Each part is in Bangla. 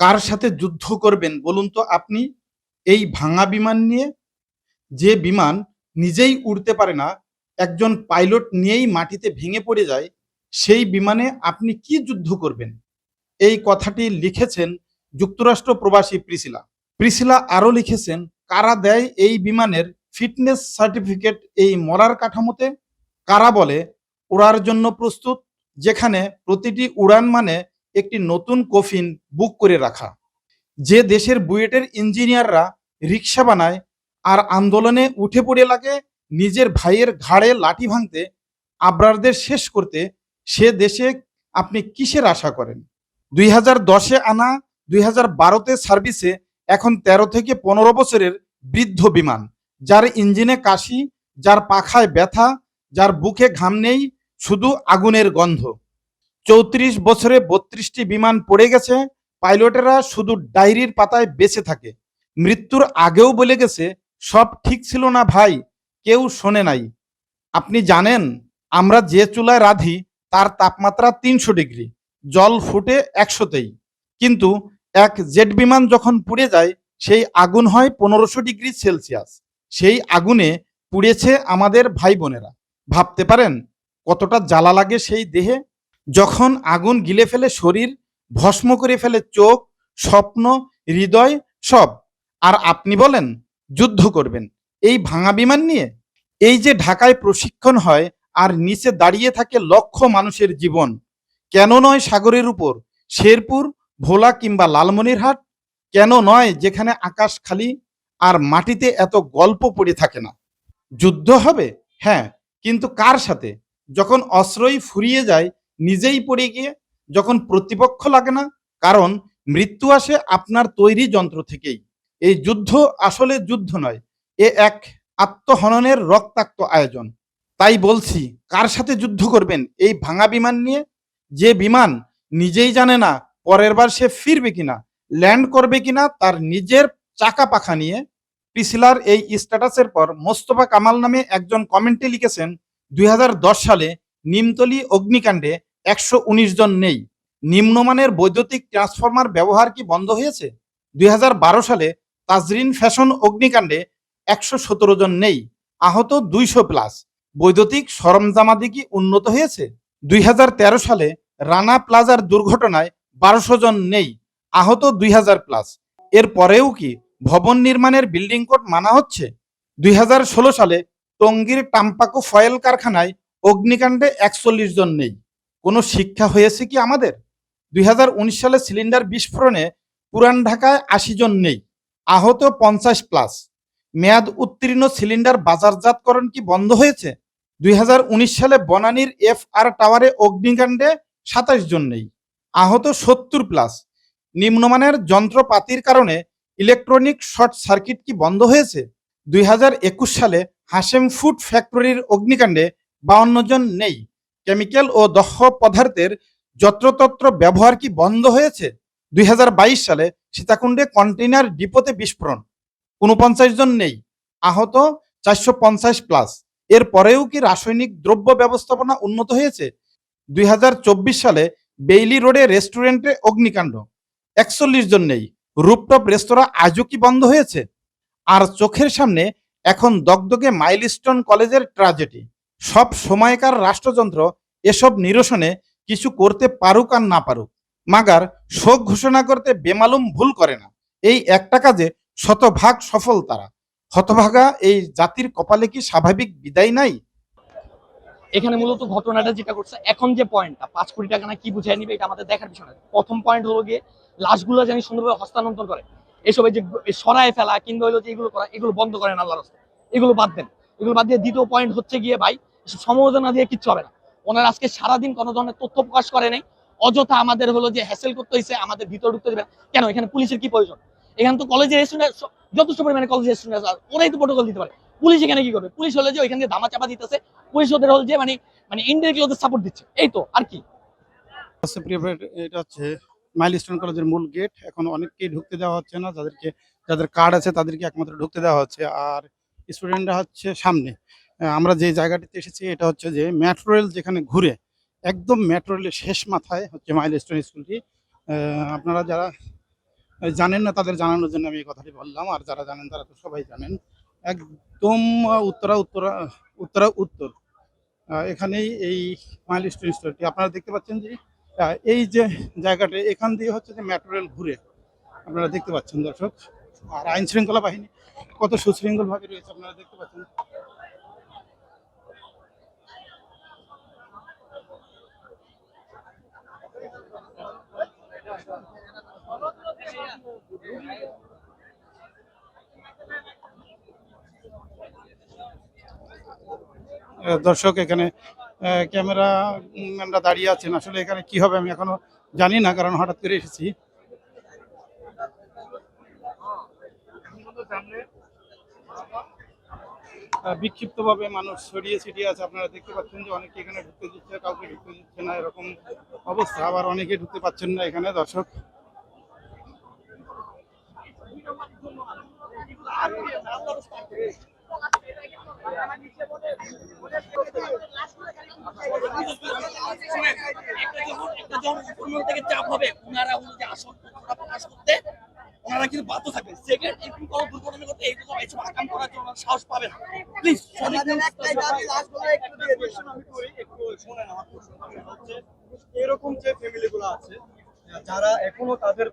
কার সাথে যুদ্ধ করবেন বলুন তো আপনি? এই ভাঙা বিমান নিয়ে? যে বিমান নিজেই উড়তে পারে না, একজন পাইলট নিয়েই মাটিতে ভেঙে পড়ে যায়, সেই বিমানে আপনি কি যুদ্ধ করবেন? এই কথাটি লিখেছেন যুক্তরাষ্ট্র প্রবাসী প্রিসিলা। প্রিসিলা আরও লিখেছেন, কারা দেয় এই বিমানের ফিটনেস সার্টিফিকেট এই মরার কাঠামোতে? কারা বলে ওড়ার জন্য প্রস্তুত, যেখানে প্রতিটি উড়ান মানে একটি নতুন কফিন বুক করে রাখা। যে দেশের বুয়েটের ইঞ্জিনিয়াররা রিক্সা বানায় আর আন্দোলনে উঠে পড়ে লাগে নিজের ভাইয়ের ঘাড়ে লাঠি ভাঙতে, আবরারদের শেষ করতে, সে দেশে আপনি কিসের আশা করেন? দুই হাজার দশে আনা, দুই হাজার বারোতে সার্ভিসে এখন তেরো থেকে পনেরো বছরের বৃদ্ধ বিমান, যার ইঞ্জিনে কাশি, যার পাখায় ব্যথা, যার বুকে ঘাম নেই, শুধু আগুনের গন্ধ। চৌত্রিশ বছরে বত্রিশটি বিমান পড়ে গেছে। পাইলটেরা শুধু ডায়েরির পাতায় বেঁচে থাকে। মৃত্যুর আগেও বলে গেছে, সব ঠিক ছিল না ভাই, কেউ শোনে নাই। আপনি জানেন, আমরা যে চুলায় রাঁধি, তার তাপমাত্রা তিনশো ডিগ্রি, জল ফুটে একশোতেই। কিন্তু এক জেট বিমান যখন পুড়ে যায়, সেই আগুন হয় পনেরোশো ডিগ্রি সেলসিয়াস। সেই আগুনে পুড়েছে আমাদের ভাই বোনেরা। ভাবতে পারেন, কতটা জ্বালা লাগে সেই দেহে? যখন আগুন গিলে ফেলে শরীর, ভস্ম করে ফেলে চোখ, স্বপ্ন, হৃদয়, সব। আর আপনি বলেন, যুদ্ধ করবেন। এই ভাঙা বিমান নিয়ে? এই যে ঢাকায় প্রশিক্ষণ হয় আর নিচে দাঁড়িয়ে থাকে লক্ষ মানুষের জীবন। কেন নয় সাগরের উপর? শেরপুর, ভোলা কিংবা লালমনিরহাট? কেন নয় যেখানে আকাশ খালি আর মাটিতে এত গল্প পড়ে থাকে না? যুদ্ধ হবে? হ্যাঁ কিন্তু কার সাথে? যখন অস্ত্রই ফুরিয়ে যায় নিজেই পড়ে গিয়ে যখন প্রতিপক্ষ লাগে না, কারণ মৃত্যু আসে আপনার তৈরি যন্ত্র থেকেই। এই যুদ্ধ আসলে যুদ্ধ নয়, এ এক আত্মহননের রক্তাক্ত আয়োজন। তাই বলছি, কার সাথে যুদ্ধ করবেন? এই ভাঙা বিমান নিয়ে? যে বিমান নিজেই জানে না পরের বার সে ফিরবে কিনা, ল্যান্ড করবে কিনা, তার নিজের চাকা পাখা নিয়ে প্রিসিলার এই স্ট্যাটাসের পর মোস্তফা কামাল নামে একজন কমেন্টে লিখেছেন, দুই হাজার দশ সালে নিমতলি অগ্নিকাণ্ডে একশো উনিশ জন নেই। নিম্নমানের বৈদ্যুতিক ট্রান্সফরমার ব্যবহার কি বন্ধ হয়েছে? দুই হাজার বারো সালে তাজরিন ফ্যাশন অগ্নিকাণ্ডে একশো সতেরো জন নেই, আহত দুইশো প্লাস। বৈদ্যুতিক সরঞ্জামাদি কি উন্নত হয়েছে? দুই হাজার তেরো সালে রানা প্লাজার দুর্ঘটনায় বারোশো জন নেই, আহত দুই হাজার প্লাস। এর পরেও কি ভবন নির্মাণের বিল্ডিং কোড মানা হচ্ছে? দুই হাজার ষোলো সালে টঙ্গীর টাম্পাকো ফয়েল কারখানায় অগ্নিকাণ্ডে একচল্লিশ জন নেই। কোনো শিক্ষা হয়েছে কি আমাদের? দুই হাজার উনিশ সালে সিলিন্ডার বিস্ফোরণে পুরান ঢাকায় আশি জন নেই, আহত পঞ্চাশ প্লাস। মেয়াদ উত্তীর্ণ সিলিন্ডার বাজারজাতকরণ কি বন্ধ হয়েছে? দুই হাজার উনিশ সালে বনানীর এফ আর টাওয়ারে অগ্নিকাণ্ডে সাতাশ জন নেই, আহত সত্তর প্লাস। নিম্নমানের যন্ত্রপাতির কারণে ইলেকট্রনিক শর্ট সার্কিট কি বন্ধ হয়েছে? দুই হাজার একুশ সালে হাসেম ফুড ফ্যাক্টরির অগ্নিকাণ্ডে বাউন্ন জন নেই কেমিক্যাল ও দক্ষ পদার্থের যত্রতত্র ব্যবহার কি বন্ধ হয়েছে? দুই হাজার বাইশ সালে সীতাকুণ্ডে কন্টেইনার ডিপোতে বিস্ফোরণ। উনপঞ্চাশ জন নেই, আহত চারশো পঞ্চাশ প্লাস। এর পরেও কি রাসায়নিক দ্রব্য ব্যবস্থাপনা উন্নত হয়েছে? দুই হাজার চব্বিশ সালে বেইলি রোডে রেস্টুরেন্টে অগ্নিকাণ্ড। একচল্লিশ জন নেই, রুপটপ রেস্তোরাঁ আজও কি বন্ধ হয়েছে? আর চোখের সামনে এখন দগদগে মাইলস্টোন কলেজের ট্রাজেডি। সব সময়কার রাষ্ট্রযন্ত্র এসব নিরসনে কিছু করতে পারুক আর না পারুক। মাগার শোক ঘোষণা করতে বেমালুম ভুল করে না। এই একটা কাজে শতভাগ সফল তারা। হতভাগা এই জাতির কপালে কি স্বাভাবিক বিদায় নাই? এখানে মূলত ঘটনাটা যেটা করছে, এখন যে পয়েন্টটা পাঁচ কোটি টাকা না কি বুঝাই নিবে এটা আমাদের দেখার বিষয় প্রথম পয়েন্ট হলো গিয়ে লাশগুলো জানি সুন্দরভাবে হস্তান্তর করে। এসব যে সরায় ফেলা কিংবা হলো যে এগুলো করা, এগুলো বন্ধ করেন আল্লাহর এগুলো বাদ দেন। এগুলো বাদ দিয়ে দ্বিতীয় পয়েন্ট হচ্ছে গিয়ে ভাই সমবেদনা দিয়ে কিচ্ছু হবে না। ওনারা আজকে সারাদিন কোনো ধরনের তথ্য প্রকাশ করে নাই। অযথা আমাদের হলো যে হ্যাসেল করতে হয়েছে আমাদের ভিতরে ঢুকতে দেবে কেন? এখানে পুলিশের কি প্রয়োজন? এখানে তো কলেজের স্টুডেন্ট যথেষ্ট পরিমাণে কলেজের স্টুডেন্ট ওরাই তো প্রোটোকল দিতে পারে। পুলিশ এখানে কি করবে? পুলিশ হলে যে ওইখান থেকে ধামা চাপা দিতেছে। পুলিশ ওদের হল যে মানে মানে ইনডিরেক্টলি ওদের সাপোর্ট দিচ্ছে। এই তো, আর কি? আচ্ছা এটা হচ্ছে মাইলস্টোন কলেজের মূল গেট এখন অনেককেই ঢুকতে দেওয়া হচ্ছে না। যাদেরকে, যাদের কার্ড আছে তাদেরকে একমাত্র ঢুকতে দেওয়া হচ্ছে। আর স্টুডেন্টরা হচ্ছে সামনে। আমরা যে জায়গাটিতে এসেছি, এটা হচ্ছে যে মেট্রো রেল যেখানে ঘুরে, একদম মেট্রো রেলের শেষ মাথায় হচ্ছে মাইল মাইলস্টোন স্কুলটি আপনারা যারা জানেন না, তাদের জানানোর জন্য আমি এই কথাটি বললাম। আর যারা জানেন, তারা তো সবাই জানেন। একদম উত্তরা উত্তরা উত্তরা উত্তর। এখানেই এই মাইল স্টোন স্টোরটি আপনারা দেখতে পাচ্ছেন যে এই যে জায়গাটা, এখান দিয়ে হচ্ছে যে মেট্রো রেল ঘুরে। আপনারা দেখতে পাচ্ছেন, দর্শক। আর আইন শৃঙ্খলা বাহিনী কত সুশৃঙ্খল ভাবে রয়েছে, আপনারা দেখতে পাচ্ছেন। দর্শক, এখানে ক্যামেরা ম্যানরা দাঁড়িয়ে আছেন। আসলে এখানে কি হবে আমি এখনও জানি না, কারণ হঠাৎ করে এসেছি। বিক্ষিপ্ত ভাবে মানুষ ছড়িয়ে ছিটিয়ে আছে। আপনারা দেখতে পাচ্ছেন যে অনেকে এখানে ঢুকতে দিচ্ছে, কাউকে ঢুকতে দিচ্ছে না, এরকম অবস্থা। আবার অনেকে ঢুকতে পাচ্ছেন না এখানে, দর্শক একটা যখন উপর থেকে চাপ হবে ওনারা যে আসল প্রকাশ করতে ওনারা কিন্তু বাধ্য থাকবে সেকেন্ড এরকম কোনো দুর্ঘটনা করতে এইরকম এসব আকাম করার জন্য সাহস পাবে না প্লিজ সঠিক করি একটু শোনেন আমার হচ্ছে এরকম যে ফ্যামিলি গুলো আছে যারা এখনও তাদের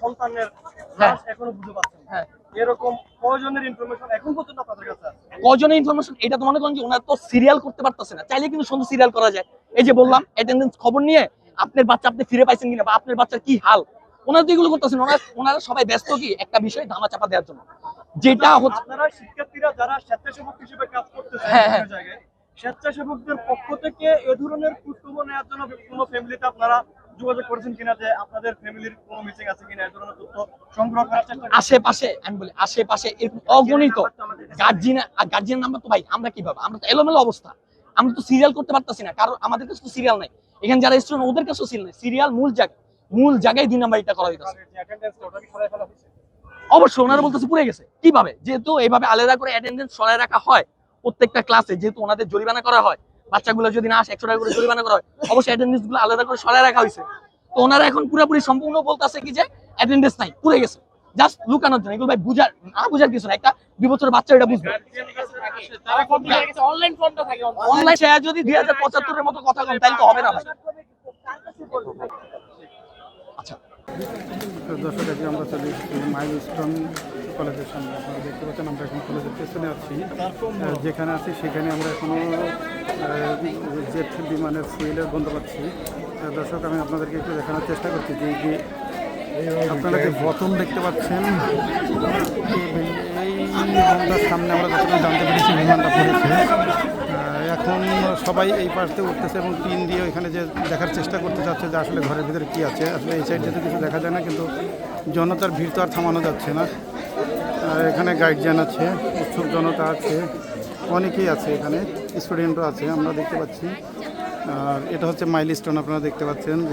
সন্তানের হ্যাঁ। এখনও বুঝে পাচ্ছেন না হ্যাঁ। এরকম প্রয়োজনের ইনফরমেশন এখন পর্যন্ত আপনাদের কাছে আছে? কজনের ইনফরমেশন এটা তো মনে করেন যে ওনারা তো সিরিয়াল করতে পারতেছে না। চাইলে কিন্তু সুন্দর সিরিয়াল করা যায়। এই যে বললাম অ্যাটেন্ডেন্স খবর নিয়ে আপনার বাচ্চা আপনি ফিরে পাইছেন কিনা বা আপনার বাচ্চার কি হাল? ওনারা তো এগুলো করতেছেন। ওনারা ওনারা সবাই ব্যস্ত কি একটা বিষয় ধামা চাপা দেওয়ার জন্য। যেটা হচ্ছে আপনারা শিক্ষার্থীরা যারা স্বেচ্ছাসেবক হিসেবে কাজ হ্যাঁ, হ্যাঁ। জায়গায় স্বেচ্ছাসেবকদের পক্ষ থেকে এ ধরনের নেওয়ার জন্য কোনো ফ্যামিলিতে আপনারা যোগাযোগ করেছেন কিনা যে আপনাদের ফ্যামিলির কোনো মিসিং আছে কিনা এ ধরনের তথ্য সংগ্রহ করার চেষ্টা আশেপাশে আমি বলি আশেপাশে এরকম অগণিত গার্জিয়ান আর গার্জিয়ান নাম্বার তো ভাই আমরা কীভাবে আমরা তো এলোমেলো অবস্থা। আমরা তো সিরিয়াল করতে পারতাছি না কারণ আমাদের কাছে তো সিরিয়াল নাই। এখানে যারা স্টুডেন্ট ওদের কাছেও সিরিয়াল নাই। সিরিয়াল মূল জায়গা মূল জায়গায় দুই নাম্বার এটা করা হইতেছে? অবশ্যই ওনারা বলতেছে পুড়ে গেছে। কীভাবে? যেহেতু এইভাবে আলাদা করে অ্যাটেন্ডেন্স সরাই রাখা হয় প্রত্যেকটা ক্লাসে যেহেতু ওনাদের জরিমানা করা হয় বাচ্চাগুলো যদি না আসে, একশো টাকা করে জরিমানা করা হয়, অবশ্যই অ্যাটেন্ডেন্সগুলো আলাদা করে সরাই রাখা হয়েছে। তো ওনারা এখন পুরোপুরি সম্পূর্ণ বলতেছে কি যে অ্যাটেন্ডেন্স নাই, পুড়ে গেছে। জাস্ট লুকানোর জন্য। এগুলো ভাই বুঝার, না বুঝার কিছু না, একটা দুই বছর বাচ্চা এটা বুঝবে। অনলাইন সে যদি দুই হাজার পঁচাত্তরের মতো কথা কম তাহলে তো হবে না তো দর্শক, আজকে আমরা চলে মাইল স্টোন কলেজের সামনে। আপনারা দেখতে পাচ্ছেন, আমরা এখন কলেজের পেছনে আছি। যেখানে আছি, সেখানে আমরা এখনও জেট বিমানের ফুয়েলের গন্ধ পাচ্ছি। দর্শক, আমি আপনাদেরকে একটু দেখানোর চেষ্টা করছি যে আপনারা যে দেখতে পাচ্ছেন সামনে আমরা যতক্ষণ জানতে পেরেছি বিমানটা পড়েছে এখন সবাই এই পাশে উঠতেছে এবং টিন দিয়ে এখানে যে দেখার চেষ্টা করতে যাচ্ছে যে আসলে ঘরের ভিতরে কি আছে। আসলে এই সাইড যেতে কিছু দেখা যায় না, কিন্তু জনতার ভিড় তো আর থামানো যাচ্ছে না। এখানে গার্জিয়ান আছে, উৎসুক জনতা আছে। অনেকেই আছে এখানে, স্টুডেন্টও আছে, আমরা দেখতে পাচ্ছি। আর এটা হচ্ছে মাইল স্টোন আপনারা দেখতে পাচ্ছেন।